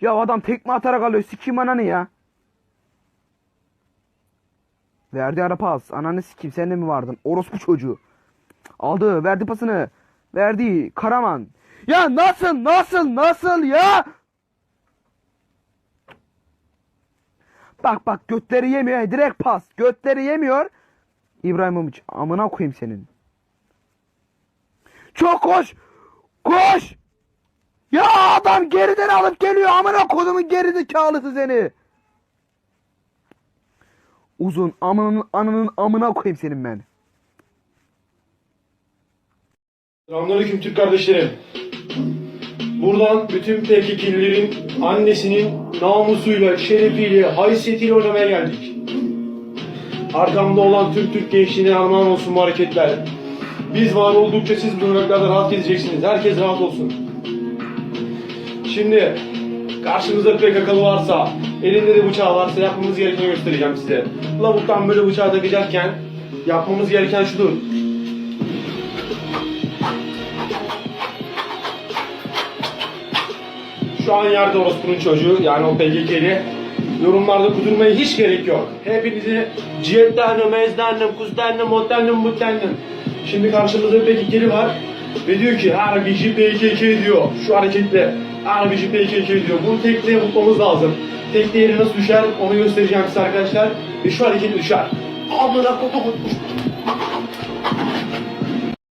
Ya adam tekme atarak alıyor. Sikeyim ananı ya. Verdi ara pas. Ananı sikeyim sen de mi vardın? Orospu çocuğu. Aldı. Verdi pasını. Verdi. Karaman. Ya nasıl nasıl nasıl ya? Bak bak götleri yemiyor. Direkt pas. Götleri yemiyor. İbrahimovic amına koyayım senin. Çok koş. Koş. Ya adam geriden alıp geliyor. Amına kodumun gerizekalısı seni. Uzun amının anının amına koyayım senin ben. Selamünaleyküm Türk kardeşlerim. Buradan bütün PKK'lilerin annesinin namusuyla, şerefiyle, haysiyetiyle oynamaya geldik. Arkamda olan tüm Türk gençliğine armağan olsun bu hareketler. Biz var oldukça siz bu rahat gezeceksiniz. Herkes rahat olsun. Şimdi karşınızda PKK'lı varsa, elinde de bıçağı varsa yapmamız gerekeni göstereceğim size. Lavuktan böyle bıçağı takacakken yapmamız gereken şudur. Şu an yerde orospunun çocuğu yani o PKK'li. Yorumlarda kudurmaya hiç gerek yok. Hepinizi cihetlendim, ezdendim, kuzdendim, otlendim, butlendim. Şimdi karşımızda bir PKK'li var. Ve diyor ki harbici PKK diyor. Şu hareketle harbici PKK diyor. Bunu tekneye vurmamız lazım. Yeri nasıl düşer onu göstereceğim size arkadaşlar. Ve şu hareketle düşer. Amına kodum.